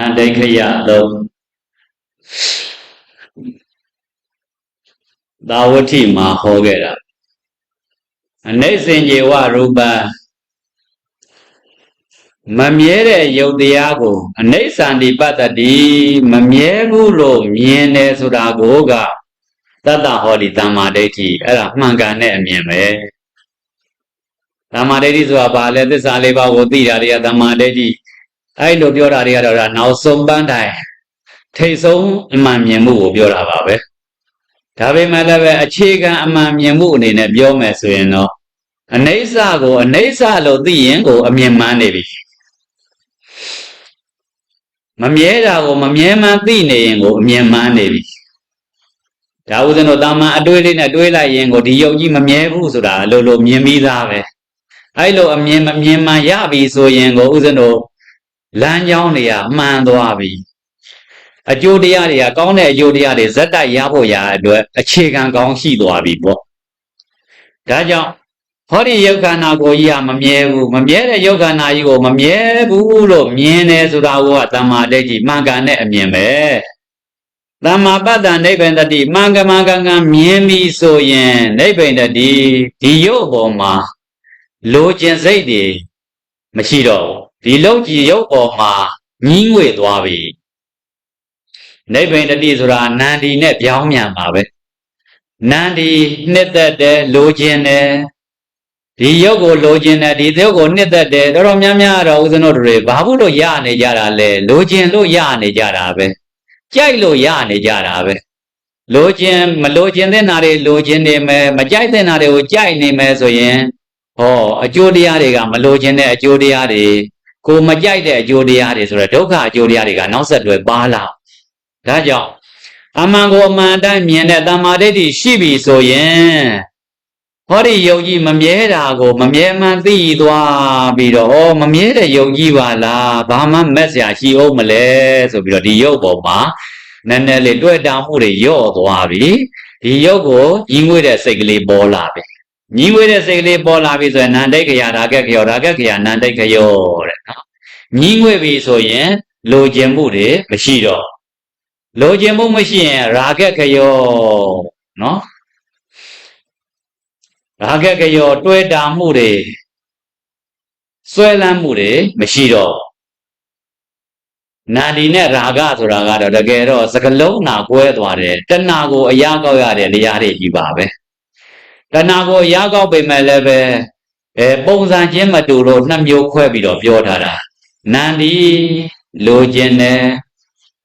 အဒိဋ္ဌယသုံးသာဝတိမှာဟောခဲ့တာအနိစ္စင်ကျေဝရူပံမမြဲတဲ့ယုတ်တရားကိုအနိစ္စန္တိပတ္တတိမမြဲဘူးလို့မြင်တယ်ဆိုတာကိုကတတ္တဟောဒီတမ္မာဒိဋ္ဌိအဲ့ဒါမှန်ကန်တဲ့အမြင်ပဲတမ္မာဒိဋ္ဌိဆိုတာဘာလဲသစ္စာလေးပါးကိုသိတာတွေကတမ္မာဒိဋ္ဌိ အဲ့လိုပြောတာတွေကတော့ဒါနောက်ဆုံးပန်းတိုင်ထိတ်ဆုံးအမှန်မြင်မှုကိုပြောတာပါပဲဒါပေမဲ့လည်းပဲအခြေခံအမှန်မြင်မှုအနေနဲ့ပြောမယ်ဆိုရင်တော့အနိစ္စကိုအနိစ္စလို့သိရင်ကို အမြင်မှန်းနေပြီမမြဲတာကိုမမြဲမှန်းသိနေရင်ကိုအမြင်မှန်းနေပြီဒါဥစဉ်တို့တာမန်အတွေးလေးနဲ့တွေးလိုက်ရင်ကိုဒီယုတ်ကြီးမမြဲဘူးဆိုတာအလိုလိုမြင်ပြီးသားပဲအဲ့လိုအမြင်မမြင်မှန်ရပြီဆိုရင်ကိုဥစဉ်တို့ လမ်းကြောင်းတွေကမှန်သွားပြီအကျိုးတရားတွေကကောင်းတဲ့အကျိုးတရားတွေဇက်တိုက်ရဖို့ရအတွက်အခြေခံကောင်းရှိသွားပြီပေါ့ဒါကြောင့်ဟောဒီယုတ်ခန္ဓာကိုကြီးကမမြဲဘူးမမြဲတဲ့ယုတ်ခန္ဓာကြီးကိုမမြဲဘူးလို့မြင်တယ်ဆိုတာကတမ္မာဒိဋ္ဌိမှန်ကန်တဲ့အမြင်ပဲတမ္မာပတ္တနိဗ္ဗာန်တတိမှန်ကမှန်ကန်ကန်မြင်ပြီဆိုရင်နိဗ္ဗာန်တတိဒီယုတ်ပေါ်မှာလိုချင်စိတ်တွေမရှိတော့ဘူး ဒီလုံးကြည်ယုတ်ပေါ်မှာညီးငွေသွားပြီနိဗ္ဗာန်တတိဆိုတာနန္ဒီနဲ့ပြောင်းမြန်ပါပဲနန္ဒီနှစ်သက်တယ်လိုချင်တယ်ဒီရုပ်ကိုလိုချင်တယ်ဒီရုပ်ကိုနှစ်သက်တယ်တော်တော်များများတော့ဦးဇင်းတို့တွေဘာဘူးလို့ရနေကြတာလဲလိုချင်လို့ရနေကြတာပဲကြိုက်လို့ရနေကြတာပဲလိုချင်မလိုချင်တဲ့နာတွေလိုချင်နေမယ်မကြိုက်တဲ့နာတွေကိုကြိုက်နေမယ်ဆိုရင်ဟောအကျိုးတရားတွေကမလိုချင်တဲ့အကျိုးတရားတွေ ကိုမကြိုက်တဲ့အကျိုးတရားတွေဆိုတော့ဒုက္ခအကျိုးတရားတွေကနောက်ဆက်တွဲပါလာဒါကြောင့်အမှန်ကိုအမှန်အတိုင်းမြင်တဲ့တမ္မာဒိဋ္ဌိရှိပြီဆိုရင်ဟောဒီယုံကြည်မမြဲတာကို မမြဲမှန်သိသွားပြီးတော့ဩမမြဲတဲ့ယုံကြည်ပါလားဘာမှမက်စရာရှိအောင်မလဲဆိုပြီးတော့ဒီယုတ်ပေါ်မှာနည်းနည်းလေးတွေ့တာမှုတွေယော့သွားပြီဒီယုတ်ကိုညီးငွေတဲ့စိတ်ကလေးပေါ်လာပြီညီးငွေတဲ့စိတ်ကလေးပေါ်လာပြီဆိုရင်နန္တိတ်ခရာရာဂက်ခရောရာဂက်ခရာနန္တိတ်ခရောတဲ့နော် ညီးငွေပြီဆိုရင်လိုချင်မှုတွေမရှိတော့လိုချင်မှုမရှိရင်ရာဂက်ခရောနော်ရာဂက်ကရောတွေ့တာမှုတွေဆွဲလန်းမှုတွေမရှိတော့နာဒီနဲ့ရာဂဆိုတာကတော့တကယ်တော့စကလုံးနာကွဲသွားတယ်တဏှာကိုအရာကောက်ရတဲ့နေရာတွေကြီးပါပဲတဏှာကိုအရာကောက်ပေမဲ့လည်းပဲအဲပုံစံချင်းမတူလို့နှစ်မျိုးခွဲပြီးတော့ပြောထားတာ နန္ဒီလိုချင်တယ်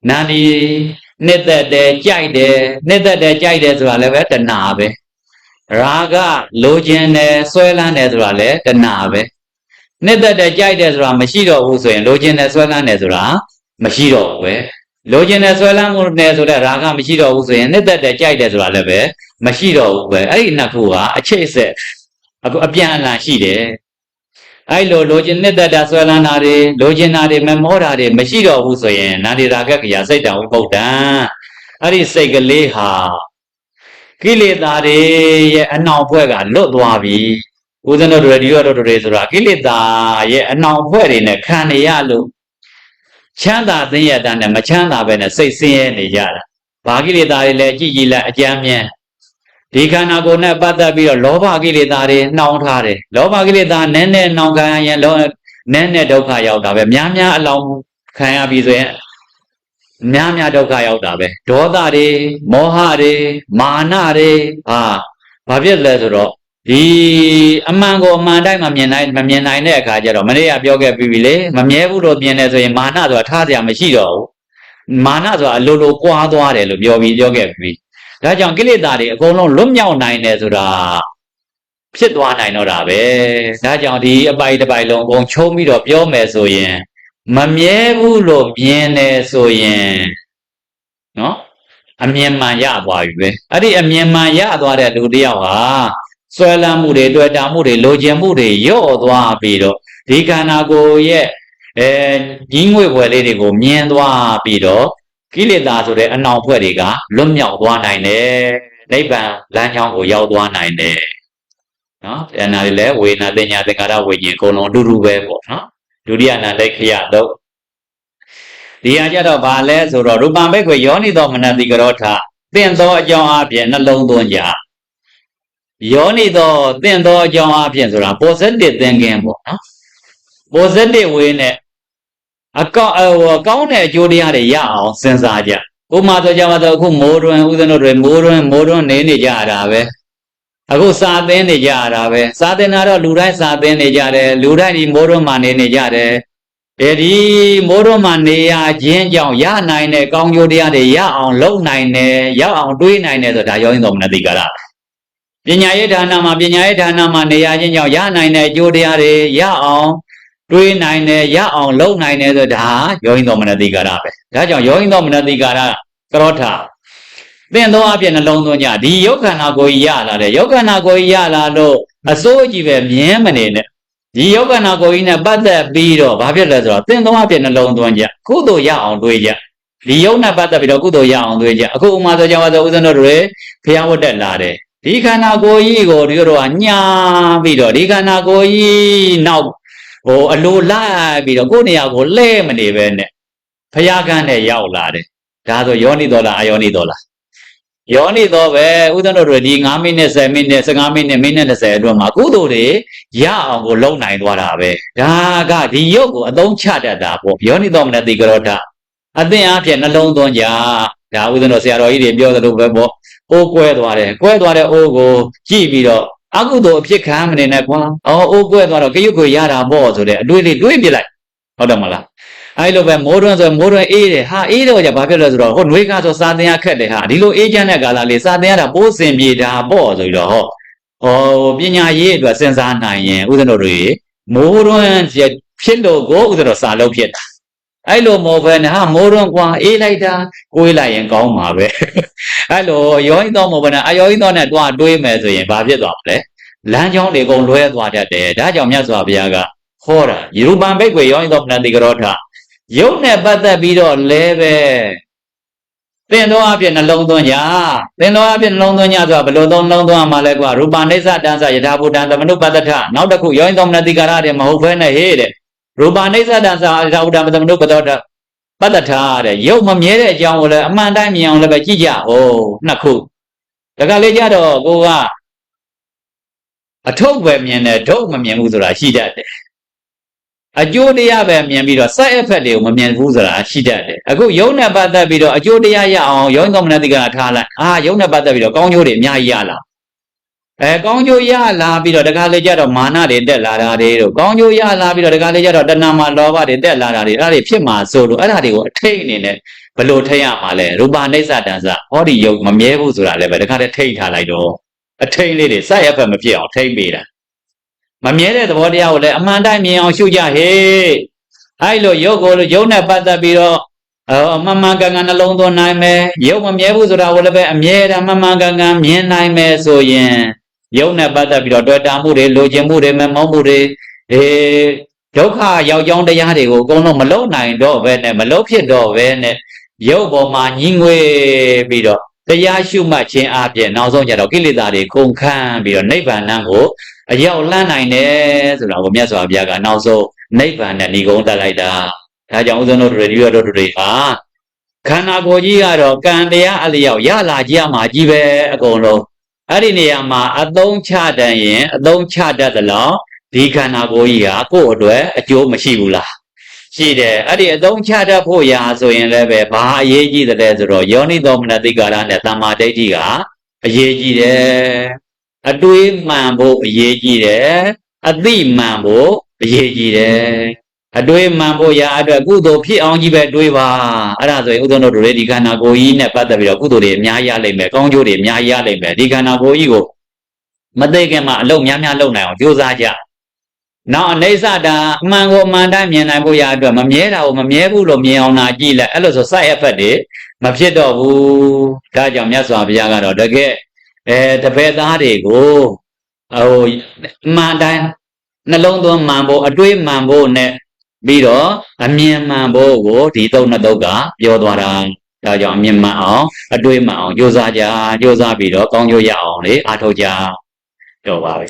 နန္ဒီနှစ်သက်တယ်ကြိုက်တယ်နှစ်သက်တယ်ကြိုက်တယ်ဆိုတာလည်းပဲတဏှာပဲရာဂလိုချင်တယ်ဆွဲလန်းတယ်ဆိုတာလည်းတဏှာပဲနှစ်သက်တယ်ကြိုက်တယ်ဆိုတာမရှိတော့ဘူးဆိုရင်လိုချင်တယ်ဆွဲလန်းတယ်ဆိုတာမရှိတော့ဘူးပဲလိုချင်တယ်ဆွဲလန်းမှုနဲ့ဆိုတဲ့ရာဂမရှိတော့ဘူးဆိုရင်နှစ်သက်တယ်ကြိုက်တယ်ဆိုတာလည်းပဲမရှိတော့ဘူးပဲအဲ့ဒီနှစ်ခုကအချိတ်အဆက်အပြန်အလှန်ရှိတယ် အဲ့လိုလိုချင်နှစ်သက်တာဆွဲလန်းတာတွေလိုချင်တာတွေမမောတာတွေမရှိတော့ဘူးဆိုရင်နာတိရာဂကရာစိတ်တံဝိပုဒ္ဒံအဲ့ဒီစိတ်ကလေးဟာကိလေသာတွေရဲ့အနှောင်ဖွဲ့ကလွတ်သွားပြီဦးဇင်းတို့တွေဒီရောတို့တွေဆိုတာကိလေသာရဲ့အနှောင်ဖွဲ့တွေနဲ့ခံနေရလို့ချမ်းသာသိရတဲ့နဲ့မချမ်းသာပဲနဲ့စိတ်ဆင်းရဲနေကြတာဘာကိလေသာတွေလဲကြည်ကြည်လက်အကြမ်းမြင် ဒီခန္ဓာကိုယ်နဲ့ပတ်သက်ပြီးတော့လောဘကိလေသာတွေနှောင်ထားတယ်လောဘကိလေသာနည်းနည်းနှောင်ခံရရင်လောနည်းနည်းဒုက္ခရောက်တာပဲများများအလောင်းခံရပြီဆိုရင်များများဒုက္ခရောက်တာပဲဒေါသတွေမောဟတွေမာနတွေဟာဘာဖြစ်လဲဆိုတော့ဒီအမှန်ကိုအမှန်တိုင်းမမြင်နိုင်မမြင်နိုင်တဲ့အခါကျတော့မနေ့ကပြောခဲ့ပြီးပြီလေမမြဲဘူးလို့မြင်တယ်ဆိုရင်မာနဆိုတာထားစရာမရှိတော့ဘူးမာနဆိုတာအလိုလိုကွာသွားတယ်လို့ပြောပြီးပြောခဲ့ပြီ ဒါကြောင့်ကိလေသာတွေအကုန်လုံးလွတ်မြောက်နိုင်တယ်ဆိုတာဖြစ်သွားနိုင်တော့တာပဲဒါကြောင့်ဒီအပိုက်တစ်ပိုက်လုံးအကုန်ချုံးပြီးတော့ပြောမယ်ဆိုရင်မမြဲဘူးလို့မြင်တယ်ဆိုရင်နော်အမြင်မှန်ရသွားပြီပဲအဲ့ဒီအမြင်မှန်ရသွားတဲ့လူတယောက်ဟာဆွဲလန်းမှုတွေတွေ့တာမှုတွေလိုချင်မှုတွေယော့သွားပြီးတော့ဒီခန္ဓာကိုယ်ရဲ့အဲကြီးငွေ့ွယ်လေးတွေကိုမြင်သွားပြီးတော့ ကိလေသာဆိုတဲ့အနှောင်ဖွဲ့တွေကလွတ်မြောက်သွားနိုင်တယ်နိဗ္ဗာန်လမ်းကြောင်းကိုရောက်သွားနိုင်တယ်နော်အဲနာတွေလည်းဝေနာတင်ညာသင်္ကာရဝိညာဉ်အကုန်လုံးအတူတူပဲပေါ့နော်ဒုတိယနာလိခယတော့ဒီဟာကြတော့ဘာလဲဆိုတော့ရူပံဘိက္ခွေယောနိသောမနတိကရောထသင်သောအကြောင်းအပြင်နှလုံးသွင်းကြယောနိသောသင်သောအကြောင်းအပြင်ဆိုတာ positive thinking ပေါ့နော် positive way နဲ့ အကောက်ဟိုကောင်းတဲ့အကျိုးတရားတွေရအောင်စဉ်းစားကြဥပမာဆိုကြပါတော့အခုမိုးတွင်ဥဒ္ဒနတို့တွေမိုးတွင်မိုးတွင်နေနေကြရတာပဲအခုစာသင်နေကြရတာပဲစာသင်တာတော့လူတိုင်းစာသင်နေကြတယ်လူတိုင်းဒီမိုးတွင်မှာနေနေကြတယ်အဲဒီမိုးတွင်မှာနေရခြင်းကြောင့်ရနိုင်တဲ့ကောင်းကျိုးတရားတွေရအောင်လုပ်နိုင်တယ်ရအောင်တွေးနိုင်တယ်ဆိုတာရောရင်းတော်မနတိကရပညာရေးဌာနမှာပညာရေးဌာနမှာနေရခြင်းကြောင့်ရနိုင်တဲ့အကျိုးတရားတွေရအောင် တွေးနိုင်တယ်ရအောင်လုပ်နိုင်တယ်ဆိုတာယောဟိသောမနတိကာရပဲဒါကြောင့်ယောဟိသောမနတိကာရကရောထသင်သောအပြည့်နှလုံးသွင်းကြဒီယုတ်ခန္ဓာကိုယ်ကြီးရလာတယ်ယုတ်ခန္ဓာကိုယ်ကြီးရလာလို့အစိုးကြီးပဲမြင်းမနေနဲ့ဒီယုတ်ခန္ဓာကိုယ်ကြီးနဲ့ပတ်သက်ပြီးတော့ဘာဖြစ်လဲဆိုတော့သင်သောအပြည့်နှလုံးသွင်းကြကုသိုလ်ရအောင်တွေးကြဒီယုတ်နဲ့ပတ်သက်ပြီးတော့ကုသိုလ်ရအောင်တွေးကြအခုဥမာဆိုကြပါဆိုဦးဇင်းတို့တွေဖျားဝတ်တက်လာတယ်ဒီခန္ဓာကိုယ်ကြီးကိုဒီတို့ကညာပြီးတော့ဒီခန္ဓာကိုယ်ကြီးနောက် ဟိုအလိုလိုက်ပြီးတော့ကိုယ့်နေရာကိုလှဲမနေပဲနဲ့ဖျားကန်းနဲ့ရောက်လာတယ်ဒါဆိုယောနိတော်လားအယောနိတော်လားယောနိတော်ပဲဥဒ္ဒနတို့တွေဒီ9မိနစ်10မိနစ်15မိနစ်မိနစ်20အတွင်းမှာကုသိုလ်တွေရအောင်ကိုလုံနိုင်သွားတာပဲဒါကဒီရုပ်ကိုအသုံးချတတ်တာပေါ့ယောနိတော်မနတိကရောထအသင်အားဖြင့်နှလုံးသွင်းကြဒါဥဒ္ဒနဆရာတော်ကြီးတွေပြောသလိုပဲပေါ့အိုးကွဲသွားတယ်ကွဲသွားတဲ့အိုးကိုကြည့်ပြီးတော့ အကုသိုလ်အဖြစ်ခံမနေနဲ့ကွာအော်အိုးကွဲသွားတော့ကရုပ်ကိုရတာပေါ့ဆိုတဲ့အတွေ့အလေးတွေးပြလိုက်ဟုတ်တယ်မလားအဲ့လိုပဲမိုးတွန်းဆိုမိုးတွန်းအေးတယ်ဟာအေးတော့じゃဘာဖြစ်လဲဆိုတော့ဟိုနှွေးကားဆိုစာတင်ရခက်တယ်ဟာဒီလိုအေးချမ်းတဲ့ကာလလေးစာတင်ရတာပိုးစင်ပြေတာပေါ့ဆိုပြီးတော့ဟောဟောပညာရေးအတွက်စဉ်းစားနိုင်ရင်ဥဒ္ဒနတို့မိုးတွန်းဖြစ်လို့ကိုဥဒ္ဒနစာလုံးဖြစ်တာ အဲ့လိုမောပဲနဲ့ဟာမိုးတွန်းကွာအေးလိုက်တာကိုေးလိုက်ရင်ကောင်းမှာပဲအဲ့လိုယောဟိသောမောပဲနဲ့အယောဟိသောနဲ့တွားတွေးမယ်ဆိုရင်ဘာဖြစ်သွားမလဲလမ်းကြောင်းတွေအကုန်လွဲသွားတတ်တယ်ဒါကြောင့်မြတ်စွာဘုရားကဟောတာယေရုပံဘိတ်ွေယောဟိသောပဏ္တိကရောထယုတ်နဲ့ပတ်သက်ပြီးတော့လဲပဲသင်တော်အဖြစ်နှလုံးသွင်းကြသင်တော်အဖြစ်နှလုံးသွင်းကြဆိုတာဘယ်လိုသုံးနှလုံးသွင်းမှာလဲကွာရူပနိစ္စတန်စယထာဘုဒ္ဓံသမနုပတ္တထနောက်တစ်ခုယောဟိသောပဏ္တိကရတဲ့မဟုတ်ဘဲနဲ့ဟေးတဲ့ ရူပနိစ္စတန်စယထာဘုဒ္ဓံသမနုပတ္တထပတ္တထတဲ့ရုပ်မမြဲတဲ့အကြောင်းကိုလည်းအမှန်တိုင်းမြင်အောင်လည်းပဲကြည့်ကြဟောနှစ်ခုဒါကလေးကြတော့ကိုကအထုပ်ပဲမြင်တယ်ဒုတ်မမြင်ဘူးဆိုတာရှိတတ်တယ်အကျိုးတရားပဲမြင်ပြီးတော့ side effect တွေကိုမမြင်ဘူးဆိုတာရှိတတ်တယ်အခုယုံနဲ့ပတ်သက်ပြီးတော့အကျိုးတရားရအောင်ယုံကောမနတိကထားလိုက်အာယုံနဲ့ပတ်သက်ပြီးတော့ကောင်းကျိုးတွေအများကြီးရလာ အဲကောင်းကျိုးရလာပြီးတော့တခါလေကျတော့မာနတွေတက်လာတာတွေတို့ကောင်းကျိုးရလာပြီးတော့တခါလေကျတော့တဏမာလောဘတွေတက်လာတာတွေအဲ့ဒါတွေဖြစ်မှာဆိုလို့အဲ့ဒါတွေကိုအထိတ်အနေနဲ့ဘလို့ထိတ်ရမှာလဲရူပနိစ္စတန်စဟောဒီယုံမမြဲဘူးဆိုတာလည်းပဲတခါတည်းထိတ်ထားလိုက်တော့အထိန်လေးတွေစရက်ဖက်မဖြစ်အောင်ထိန်ပေးတာမမြဲတဲ့သဘောတရားကိုလည်းအမှန်တိုင်းမြင်အောင်ရှုကြဟေ့အဲ့လိုရုပ်ကိုရုပ်နဲ့ပတ်သက်ပြီးတော့အမှန်မှန်ကန်ကန်နှလုံးသွင်းနိုင်မယ်ရုပ်မမြဲဘူးဆိုတာကိုလည်းပဲအမြဲတမ်းမှန်မှန်ကန်ကန်မြင်နိုင်မယ်ဆိုရင် ရုပ်နဲ့ပတ်သက်ပြီးတော့တွေ့တာမှုတွေလိုချင်မှုတွေမမောမှုတွေအေးဒုက္ခရောက်ကြောင်းတရားတွေကိုအကုန်လုံးမလုံနိုင်တော့ဘဲနဲ့မလုံဖြစ်တော့ဘဲနဲ့ရုပ်ပေါ်မှာညီငွေပြီးတော့တရားရှုမှတ်ခြင်းအပြင်နောက်ဆုံးကျတော့ကိလေသာတွေကုန်ခန်းပြီးတော့နိဗ္ဗာန်ကိုအရောက်လန်းနိုင်တယ်ဆိုတာကိုမြတ်စွာဘုရားကနောက်ဆုံးနိဗ္ဗာန်နဲ့ဏီကုံတက်လိုက်တာဒါကြောင့်ဦးဇင်းတို့တွေဒီရတို့တွေဟာခန္ဓာကိုယ်ကြီးကတော့ကံတရားအလျောက်ရလာကြရမှာကြီးပဲအကုန်လုံး အဲ့ဒီနေရာမှာအသုံးချတတ်ရင်အသုံးချတတ်သလားဒီခန္ဓာကိုယ်ကြီးဟာကိုယ့်အတွက်အကျိုးမရှိဘူးလားရှိတယ်အဲ့ဒီအသုံးချတတ်ဖို့ရာဆိုရင်လည်းပဲဘာအရေးကြီးတယ်ဆိုတော့ယောနိသောမနတိကာရနဲ့တမ္မာဒိဋ္ဌိကအရေးကြီးတယ်အတွေးမှန်ဖို့အရေးကြီးတယ်အသိမှန်ဖို့အရေးကြီးတယ် အတွေးမှန်ဖို့ရာအတွက်ကုသိုလ်ဖြစ်အောင်ကြီးပဲတွေးပါအဲ့ဒါဆိုရင်ဥဒ္ဒနတို့တွေဒီခန္ဓာကိုယ်ကြီးနဲ့ပတ်သက်ပြီးတော့ကုသိုလ်တွေအများကြီးရလိမ့်မယ်ကောင်းကျိုးတွေအများကြီးရလိမ့်မယ်ဒီခန္ဓာကိုယ်ကြီးကိုမသိခင်မှာအလုံးများများလုပ်နိုင်အောင်ကြိုးစားကြနောက်အနေဆတာအမှန်ကိုအမှန်တိုင်းမြင်နိုင်ဖို့ရအတွက်မမြဲတာကိုမမြဲဘူးလို့မြင်အောင်လာကြည့်လိုက်အဲ့လိုဆို side effect တွေမဖြစ်တော့ဘူးဒါကြောင့်မြတ်စွာဘုရားကတော့တကယ်အဲတပည့်သားတွေကိုဟိုအမှန်တိုင်းနှလုံးသွင်းမှန်ဖို့အတွေးမှန်ဖို့နဲ့ ပြီးတော့အမြင်မှန်ဖို့ကိုဒီသုံးနှစ်သုတ်ကပြောသွားတာဒါကြောင့်အမြင်မှန်အောင်အတွေးမှန်အောင်ကြိုးစားကြကြိုးစားပြီးတော့ကောင်းကျိုးရအောင်လေအားထုတ်ကြတော့ပါပဲ